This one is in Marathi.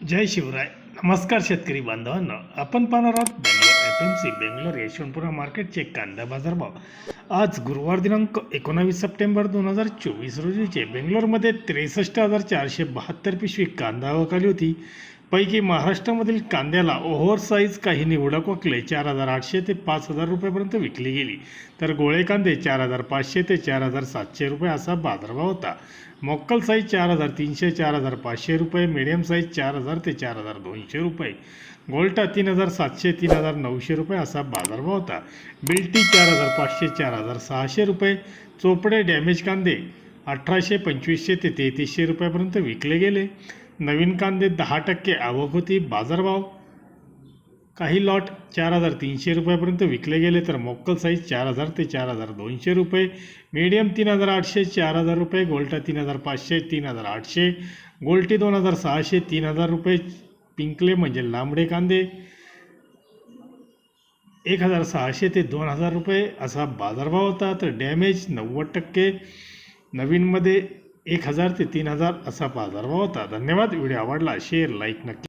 जय शिवराय. नमस्कार शेतकरी बांधवांनो. आपण पाहणार आहोत Bangalore F M C Bangalore Yeshwantpura मार्केटचे कांदा बाजारभाव. आज गुरुवार दिनांक एकोणावीस सप्टेंबर दोन हजार चोवीस रोजीचे बेंगलोरमध्ये त्रेसष्ट हजार चारशे बहात्तर पिशवी कांदा आवक आली होती. पैकी महाराष्ट्रामधील कांद्याला ओव्हर साईज काही निवडक वकले. चार हजार आठशे ते पाच हजार रुपयापर्यंत विकली गेली. तर गोळे कांदे चार हजार पाचशे ते चार हजार सातशे रुपये असा बाजारभाव होता. मोक्कल साईज चार हजार तीनशे चार हजार पाचशे रुपये मिडियम साईज चार हजार ते चार हजार दोनशे रुपये. गोल्टा तीन हजार सातशे तीन हजार नऊशे रुपये असा बाजारभाव होता. बिल्टी चार हजार पाचशे चार हजार सहाशे रुपये. चोपडे डॅमेज कांदे अठराशे पंचवीसशे ते तेहतीसशे रुपयापर्यंत विकले गेले. नवीन कांदे दहा टक्के आवक होती बाजारभाव? काही लॉट चार हजार तीनशे रुपयापर्यंत विकले गेले तर मोक्कल साईज चार हजार ते चार हजार दोनशे रुपये. मीडियम तीन हजार आठशे चार हजार रुपये. गोल्टा तीन हजार पाचशे तीन हजार आठशे. गोल्टी दोन हजार सहाशे तीन हजार रुपये. पिंकले म्हणजे लांबडे कांदे एक हजार सहाशे ते दोन हजार रुपये. असा बाजारभाव होता तर डॅमेज नव्वद टक्के. नवीनमध्ये एक हजार ते तीन हजार असा बाजार भाव होता. धन्यवाद. व्हिडिओ आवडला शेअर लाईक नक्की.